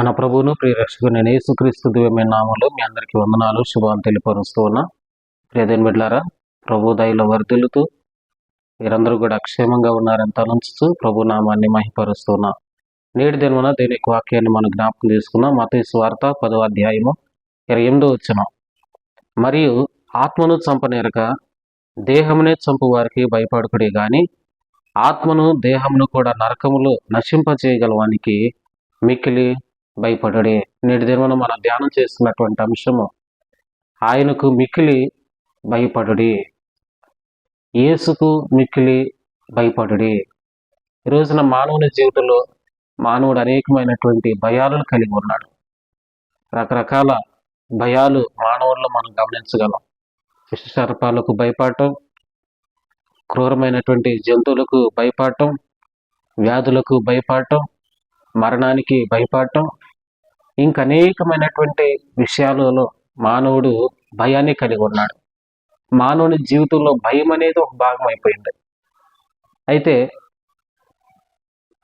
మన ప్రభువును ప్రియరక్షకుని నేను యేసుక్రీస్తు దివ్యమైన నామంలో మీ అందరికీ వందనాలు శుభాలు తెలియపరుస్తూ ఉన్నా ప్రియదేని బిడ్లారా ప్రభు దయలో వర్ధిల్లుతూ మీరందరూ కూడా క్షేమంగా ఉన్నారని తలంచుతూ ప్రభు నామాన్ని మహిపరుస్తూ ఉన్నా నేటి దినమున దేని యొక్క వాక్యాన్ని మనం జ్ఞాపకం తీసుకున్నాం మత స్వార్త పదవ అధ్యాయము ఇరవై ఎనిమిదో వచ్చిన మరియు ఆత్మను చంపనేరక దేహమునే చంపు వారికి భయపడకుడే కానీ ఆత్మను దేహమును కూడా నరకములు నశింపచేయగలవానికి మిక్కిలి భయపడడే. నేటి దినమున మనం ధ్యానం చేస్తున్నటువంటి అంశము ఆయనకు మిక్కిలి భయపడుడి. యేసుకు మిక్కిలి భయపడుడి. ఈ రోజున మానవుని జీవితంలో మానవుడు అనేకమైనటువంటి భయాలను కలిగి ఉన్నాడు. రకరకాల భయాలు మానవుల్లో మనం గమనించగలం. విషసర్పాలకు భయపడటం క్రూరమైనటువంటి జంతువులకు భయపడటం వ్యాధులకు భయపడటం మరణానికి భయపడటం ఇంకా అనేకమైనటువంటి విషయాలలో మానవుడు భయాన్ని కలిగి ఉన్నాడు. మానవుని జీవితంలో భయం అనేది ఒక భాగం అయిపోయింది. అయితే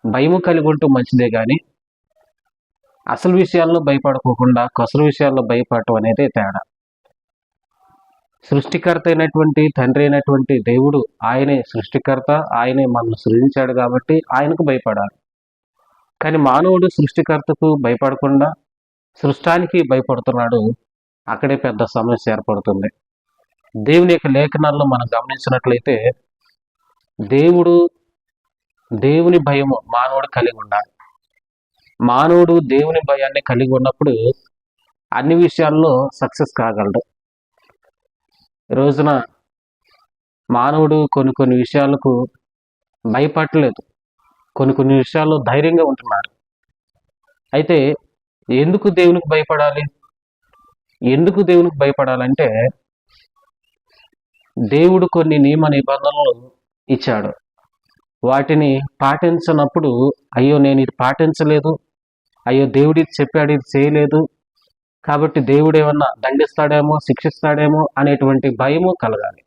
భయము కలిగి ఉంటూ మంచిదే కానీ అసలు విషయాల్లో భయపడకోకుండా కొసలు విషయాల్లో భయపడటం అనేది తేడా. సృష్టికర్త అయినటువంటి తండ్రి అయినటువంటి దేవుడు ఆయనే సృష్టికర్త ఆయనే మనల్ని సృజించాడు కాబట్టి ఆయనకు భయపడాలి. కానీ మానవుడు సృష్టికర్తకు భయపడకుండా సృష్టానికి భయపడుతున్నాడు అక్కడే పెద్ద సమస్య ఏర్పడుతుంది. దేవుని యొక్క లేఖనాల్లో మనం గమనించినట్లయితే దేవుడు దేవుని భయము మానవుడు కలిగి ఉండాలి. మానవుడు దేవుని భయాన్ని కలిగి ఉన్నప్పుడు అన్ని విషయాల్లో సక్సెస్ కాగలడు. రోజున మానవుడు కొన్ని కొన్ని విషయాలకు భయపడలేదు. కొన్ని కొన్ని విషయాల్లో ధైర్యంగా ఉంటున్నాడు. అయితే ఎందుకు దేవునికి భయపడాలి? ఎందుకు దేవునికి భయపడాలంటే దేవుడు కొన్ని నియమ నిబంధనలు ఇచ్చాడు. వాటిని పాటించినప్పుడు అయ్యో నేను ఇది పాటించలేదు అయ్యో దేవుడు ఇది చెప్పాడు ఇది చేయలేదు కాబట్టి దేవుడు ఏమన్నా దండిస్తాడేమో శిక్షిస్తాడేమో అనేటువంటి భయము కలగాలి.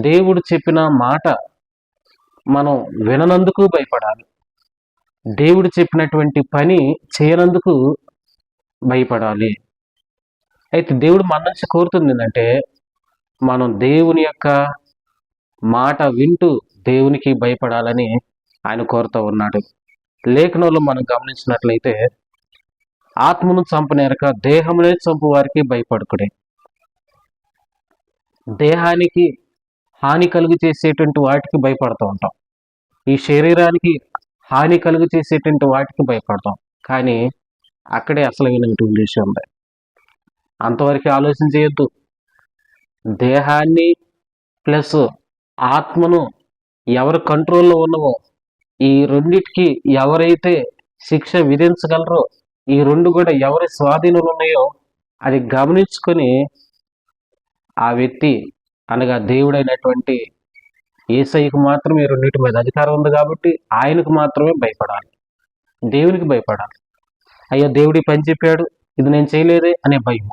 దేవుడు చెప్పిన మాట మనం విననందుకు భయపడాలి. దేవుడు చెప్పినటువంటి పని చేయనందుకు భయపడాలి. అయితే దేవుడు మన నుంచి కోరుతుంది ఏంటంటే మనం దేవుని యొక్క మాట వింటూ దేవునికి భయపడాలని ఆయన కోరుతూ ఉన్నాడు. లేఖనంలో మనం గమనించినట్లయితే ఆత్మను చంపనేరక దేహమునే చంపు వారికి భయపడుకుడే. దేహానికి హాని కలుగు చేసేటువంటి వాటికి భయపడుతూ ఉంటాం. ఈ శరీరానికి హాని కలుగు చేసేటువంటి వాటికి భయపడతాం. కానీ అక్కడే అసలైనటువంటి విషయం ఉంది అంతవరకు ఆలోచన చేయొద్దు. దేహాన్ని ప్లస్ ఆత్మను ఎవరు కంట్రోల్లో ఉన్నవో ఈ రెండిటికి ఎవరైతే శిక్ష విధించగలరో ఈ రెండు కూడా ఎవరి స్వాధీనంలో ఉన్నాయో అది గమనించుకొని ఆ వ్యక్తి అనగా దేవుడైనటువంటి ఏసైకి మాత్రమే ఈ రెండింటి మీద అధికారం ఉంది కాబట్టి ఆయనకు మాత్రమే భయపడాలి. దేవునికి భయపడాలి. అయ్యో దేవుడి పని చెప్పాడు ఇది నేను చేయలేదే అనే భయం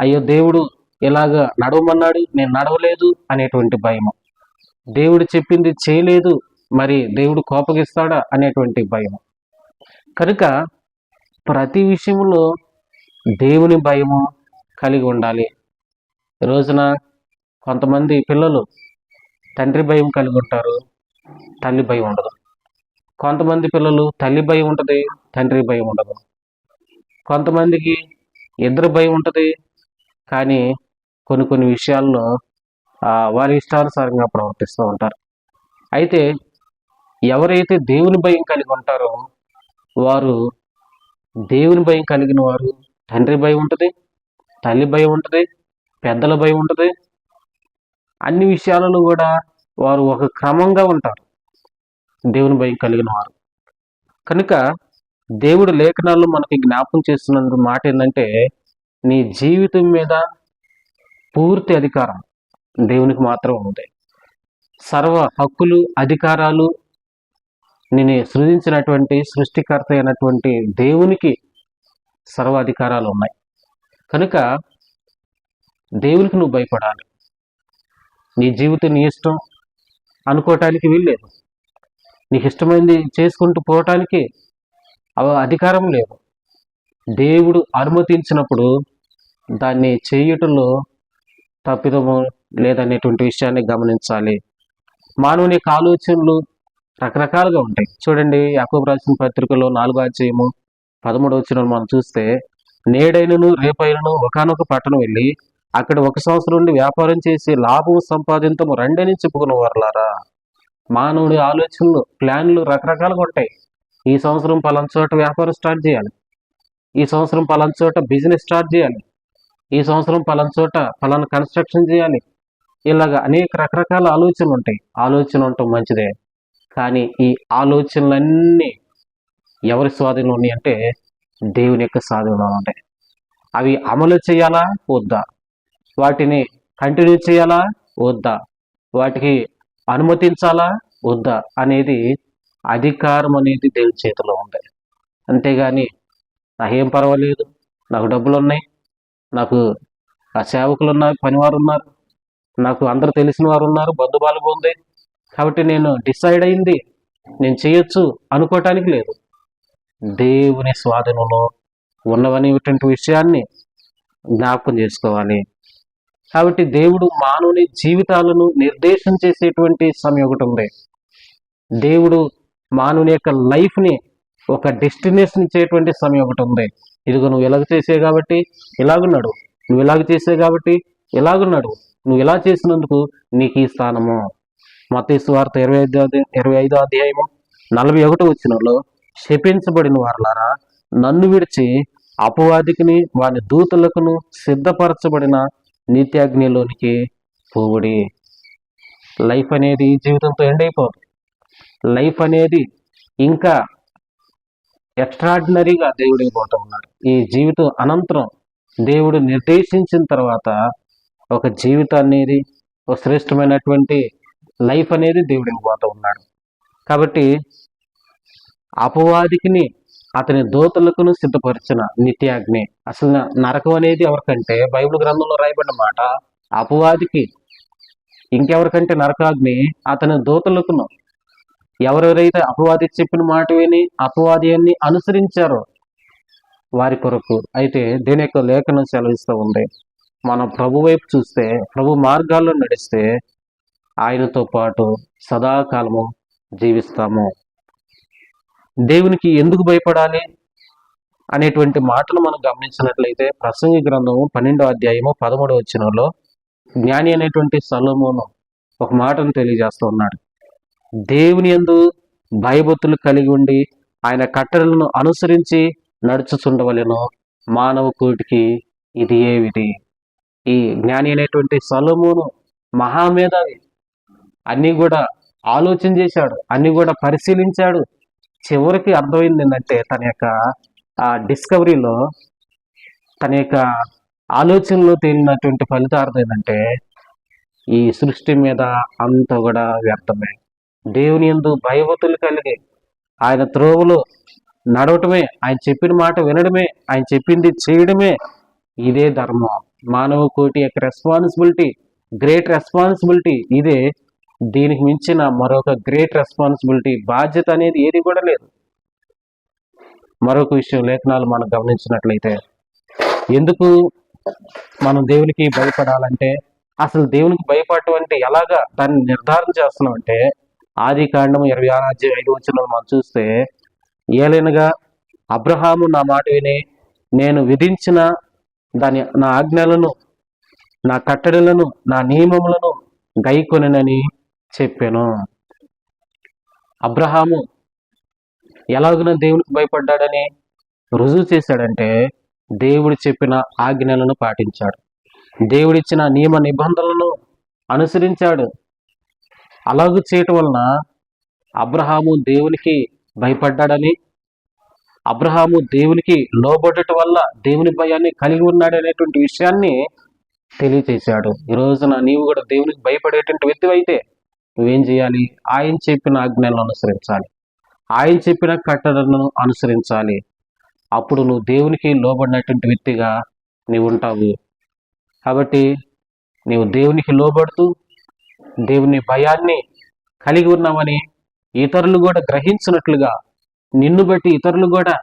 అయ్యో దేవుడు ఇలాగ నడవమన్నాడు నేను నడవలేదు అనేటువంటి భయము. దేవుడు చెప్పింది చేయలేదు మరి దేవుడు కోపగిస్తాడా అనేటువంటి భయం కనుక ప్రతి విషయంలో దేవుని భయము కలిగి ఉండాలి. రోజున కొంతమంది పిల్లలు తండ్రి భయం కలిగి ఉంటారు తల్లి భయం ఉండదు. కొంతమంది పిల్లలు తల్లి భయం ఉంటుంది తండ్రి భయం ఉండదు. కొంతమందికి ఇద్దరు భయం ఉంటుంది కానీ కొన్ని కొన్ని విషయాల్లో వారి ఇష్టానుసారంగా ప్రవర్తిస్తూ ఉంటారు. అయితే ఎవరైతే దేవుని భయం కలిగి ఉంటారో వారు దేవుని భయం కలిగిన వారు తండ్రి భయం ఉంటుంది తల్లి భయం ఉంటుంది పెద్దల భయం ఉంటుంది. అన్ని విషయాలలో కూడా వారు ఒక క్రమంగా ఉంటారు. దేవుని భయం కలిగిన వారు. కనుక దేవుడు లేఖనాలు మనకి జ్ఞాపం చేస్తున్న మాట ఏంటంటే నీ జీవితం మీద పూర్తి అధికారం దేవునికి మాత్రం ఉంది సర్వ హక్కులు అధికారాలు నేను సృజించినటువంటి సృష్టికర్త అయినటువంటి దేవునికి సర్వ అధికారాలు ఉన్నాయి. కనుక దేవునికి నువ్వు భయపడాలి. నీ జీవితం నీ ఇష్టం అనుకోవటానికి వీల్లేదు. నీకు ఇష్టమైంది చేసుకుంటూ పోవటానికి అధికారం లేదు. దేవుడు అనుమతించినప్పుడు దాన్ని చేయుటలో తప్పిదము లేదనేటువంటి విషయాన్ని గమనించాలి. మానవుని యొక్క ఆలోచనలు రకరకాలుగా ఉంటాయి. చూడండి యాకోబు రాసిన పత్రికలో నాలుగో అధ్యాయము పదమూడు వచ్చిన మనం చూస్తే నేడైనను రేపైనను ఒకనొక పట్టణం వెళ్ళి అక్కడ ఒక సంవత్సరం నుండి వ్యాపారం చేసి లాభం సంపాదించము రెండని చెప్పుకున్న వారులారా? మానవుడి ఆలోచనలు ప్లాన్లు రకరకాలుగా ఉంటాయి. ఈ సంవత్సరం పలానా చోట వ్యాపారం స్టార్ట్ చేయాలి. ఈ సంవత్సరం పలానా చోట బిజినెస్ స్టార్ట్ చేయాలి. ఈ సంవత్సరం పలానా చోట పలానా కన్స్ట్రక్షన్ చేయాలి. ఇలాగ అనేక రకరకాల ఆలోచనలు ఉంటాయి. ఆలోచన ఉండటం మంచిదే. కానీ ఈ ఆలోచనలన్నీ ఎవరి స్వాధీనంలో ఉన్నాయి అంటే దేవుని యొక్క స్వాధీనంలో ఉంటాయి. అవి అమలు చేయాలా? వద్దా? వాటిని కంటిన్యూ చేయాలా? వద్దా. వాటికి అనుమతించాలా? వద్దా అనేది అధికారం అనేది దేవుని చేతిలో ఉంది. అంతేగాని నాకేం పర్వాలేదు. నాకు డబ్బులు ఉన్నాయి నాకు ఆ సేవకులు ఉన్నారు పనివారు ఉన్నారు నాకు అందరు తెలిసిన వారు ఉన్నారు బంధుబాలు ఉంది. కాబట్టి నేను డిసైడ్ అయింది. నేను చేయొచ్చు అనుకోవటానికి లేదు. దేవుని స్వాధీనంలో ఉన్నవనేటువంటి విషయాన్ని జ్ఞాపకం చేసుకోవాలి. కాబట్టి దేవుడు మానవుని జీవితాలను నిర్దేశం చేసేటువంటి సమయం ఒకటి ఉంది. దేవుడు మానవుని యొక్క లైఫ్ని ఒక డెస్టినేషన్ ఇచ్చేటువంటి సమయం ఒకటి ఉంది. ఇదిగో నువ్వు ఇలాగ చేసే కాబట్టి ఇలాగున్నాడు. నువ్వు ఇలాగ చేసే కాబట్టి ఇలాగున్నాడు. నువ్వు ఇలా చేసినందుకు నీకు ఈ స్థానము. మతీసు వార్త ఇరవై ఐదో ఇరవై ఐదో అధ్యాయము నలభై ఒకటో వచ్చినలో శపించబడిన వారులారా నన్ను విడిచి అపవాదికిని వాని దూతలకును సిద్ధపరచబడిన నిత్యాగ్నిలోనికి పోవుడి. లైఫ్ అనేది ఈ జీవితంతో ఎండ్ అయిపోదు. లైఫ్ అనేది ఇంకా ఎక్స్ట్రాడినరీగా దేవుడు పోతూ ఉన్నాడు. ఈ జీవితం అనంతరం దేవుడు నిర్దేశించిన తర్వాత ఒక జీవితం అనేది ఒక శ్రేష్టమైనటువంటి లైఫ్ అనేది దేవుడు ఇవ్వబోతూ ఉన్నాడు. కాబట్టి అపవాదికిని అతని దోతలకును సిద్ధపరిచిన నిత్యాగ్ని. అసలు నరకం అనేది ఎవరికంటే బైబిల్ గ్రంథంలో రాయబడిన మాట. అపవాదికి ఇంకెవరికంటే నరకాగ్ని అతని దోతలకును ఎవరెవరైతే అపవాది చెప్పిన మాట విని అపవాదిని అనుసరించారో వారి కొరకు అయితే దీని యొక్క లేఖనం సెలవిస్తూ ఉంది. మనం ప్రభు వైపు చూస్తే ప్రభు మార్గాల్లో నడిస్తే ఆయనతో పాటు సదాకాలము జీవిస్తాము. దేవునికి ఎందుకు భయపడాలి అనేటువంటి మాటలు మనం గమనించినట్లయితే ప్రసంగి గ్రంథము పన్నెండో అధ్యాయము పదమూడవ వచ్చినలో జ్ఞాని అనేటువంటి సలోమోను ఒక మాటను తెలియజేస్తూ ఉన్నాడు. దేవుని యందు భయభక్తులు కలిగి ఉండి ఆయన కట్టడలను అనుసరించి నడుచుచుండవలను మానవ కోటికి ఇది ఏ విధి? ఈ జ్ఞాని అనేటువంటి సలోమోను మహామేధావి. అన్నీ కూడా ఆలోచన చేశాడు అన్నీ కూడా పరిశీలించాడు చివరికి అర్థమైంది ఏంటంటే తన యొక్క ఆ డిస్కవరీలో తన యొక్క ఆలోచనలో తేలినటువంటి ఫలితార్థం ఏంటంటే ఈ సృష్టి మీద అంత కూడా వ్యర్థమే. దేవుని ఎందు భయభక్తులు కలిగి ఆయన త్రోవులు నడవటమే ఆయన చెప్పిన మాట వినడమే ఆయన చెప్పింది చేయడమే ఇదే ధర్మం. మానవ కోటి యొక్క రెస్పాన్సిబిలిటీ గ్రేట్ రెస్పాన్సిబిలిటీ ఇదే దీనికి మించిన మరొక గ్రేట్ రెస్పాన్సిబిలిటీ బాధ్యత అనేది ఏది కూడా లేదు. మరొక విషయం లేఖనాలు మనం గమనించినట్లయితే ఎందుకు మనం దేవునికి భయపడాలంటే అసలు దేవునికి భయపడటం అంటే ఎలాగా దాన్ని నిర్ధారణ చేస్తున్నాం అంటే ఆది కాండం ఇరవై ఆరు అధ్యాయం ఐదు వచ్చిన మనం చూస్తే ఏలైనగా అబ్రహాము నా మాట విని నేను విధించిన దాని నా ఆజ్ఞలను నా కట్టడలను నా నియమములను గైకొనని చెప్పాను. అబ్రహాము ఎలాగున దేవునికి భయపడ్డాడని రుజువు చేశాడంటే దేవుడు చెప్పిన ఆజ్ఞలను పాటించాడు. దేవుడిచ్చిన నియమ నిబంధనలను అనుసరించాడు. అలాగూ చేయటం వలన అబ్రహాము దేవునికి భయపడ్డాడని అబ్రహాము దేవునికి లోబడటం వల్ల దేవుని భయాన్ని కలిగి ఉన్నాడు అనేటువంటి విషయాన్ని తెలియచేశాడు. ఈ రోజున నీవు కూడా దేవునికి భయపడేటువంటి వ్యక్తి అయితే నువ్వేం చేయాలి? ఆయన చెప్పిన ఆజ్ఞలను అనుసరించాలి. ఆయన చెప్పిన కట్టడలను అనుసరించాలి. అప్పుడు నువ్వు దేవునికి లోబడినటువంటి వ్యక్తిగా నీవు ఉంటావు. కాబట్టి నీవు దేవునికి లోబడుతూ దేవుని భయాన్ని కలిగి ఉన్నామని ఇతరులు కూడా గ్రహించినట్లుగా నిన్ను బట్టి ఇతరులు కూడా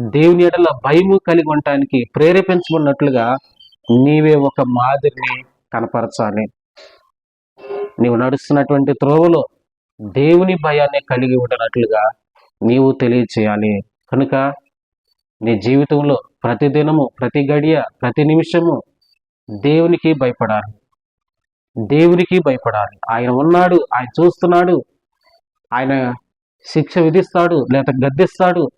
దేవుని ఎడల భయము కలిగి ఉండటానికి ప్రేరేపించబడినట్లుగా నీవే ఒక మాదిరిని కనపరచాలి. నీవు నడుస్తున్నటువంటి త్రోవలో దేవుని భయాన్ని కలిగి ఉండనట్లుగా నీవు తెలియచేయాలి. కనుక నీ జీవితంలో ప్రతి దినము ప్రతి గడియ ప్రతి నిమిషము దేవునికి భయపడాలి. దేవునికి భయపడాలి. ఆయన ఉన్నాడు ఆయన చూస్తున్నాడు ఆయన శిక్ష విధిస్తాడు లేక గద్దిస్తాడు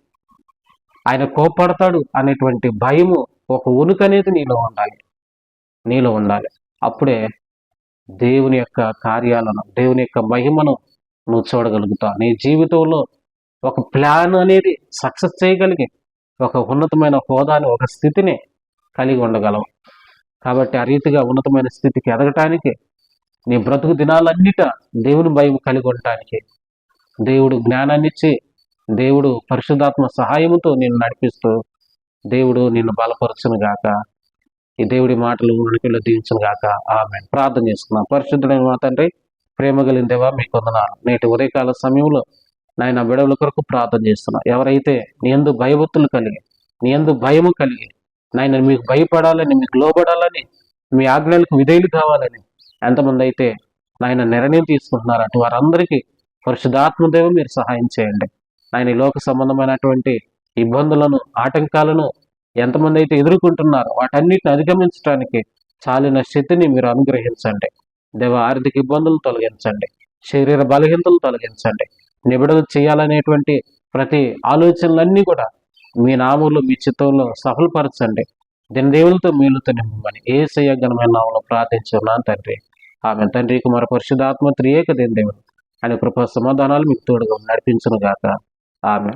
ఆయన కోపడతాడు అనేటువంటి భయము ఒక ఉనుకు అనేది నీలో ఉండాలి. నీలో ఉండాలి. అప్పుడే దేవుని యొక్క కార్యాలను దేవుని యొక్క మహిమను నువ్వు చూడగలుగుతావు. నీ జీవితంలో ఒక ప్లాన్ అనేది సక్సెస్ చేయగలిగి ఒక ఉన్నతమైన హోదాని ఒక స్థితిని కలిగి ఉండగలవు. కాబట్టి ఆ రీతిగా ఉన్నతమైన స్థితికి ఎదగటానికి నీ బ్రతుకు దినాలన్నిట దేవుని భయం కలిగి ఉండటానికి దేవుడు జ్ఞానాన్ని ఇచ్చి దేవుడు పరిశుద్ధాత్మ సహాయముతో నిన్ను నడిపిస్తూ దేవుడు నిన్ను బలపరచును గాక ఈ దేవుడి మాటలు ఉనికిలో దీవించను గాక. ఆమె ప్రార్థన చేసుకున్నాం. పరిశుద్ధుడైన మా తండ్రి ప్రేమ కలిగిన దేవా మీకు వందనాలు నేటి ఉదయకాల సమయంలో నాయన విడవల కొరకు ప్రార్థన చేస్తున్నా. ఎవరైతే నీ ఎందు భయభక్తులు కలిగి నీ ఎందు భయము కలిగి నాయన మీకు భయపడాలని మీకు లోబడాలని మీ ఆజ్ఞలకు విధేయులు కావాలని ఎంతమంది అయితే నాయన నిర్ణయం తీసుకుంటున్నారు అటు వారందరికీ పరిశుధాత్మదేవ మీరు సహాయం చేయండి. ఆయన ఈ లోక సంబంధమైనటువంటి ఇబ్బందులను ఆటంకాలను ఎంతమంది అయితే ఎదుర్కొంటున్నారో వాటన్నిటిని అధిగమించడానికి చాలిన శక్తిని మీరు అనుగ్రహించండి. దేవ ఆర్థిక ఇబ్బందులు తొలగించండి. శరీర బలహీనతలు తొలగించండి. నిబిడలు చేయాలనేటువంటి ప్రతి ఆలోచనలన్నీ కూడా మీ నామంలో మీ చిత్తంలో సఫలపరచండి. దీని దేవులతో మీలుతో నింపమని ఏ ఘనమైన నామంలో ప్రార్థించున్నాను తండ్రి. ఆమె తండ్రి కుమార పరిశుధాత్మ త్రియేక దేని దేవుడు అని కృప సమాధానాలు మీకు తోడుగా నడిపించును గాక ఆమె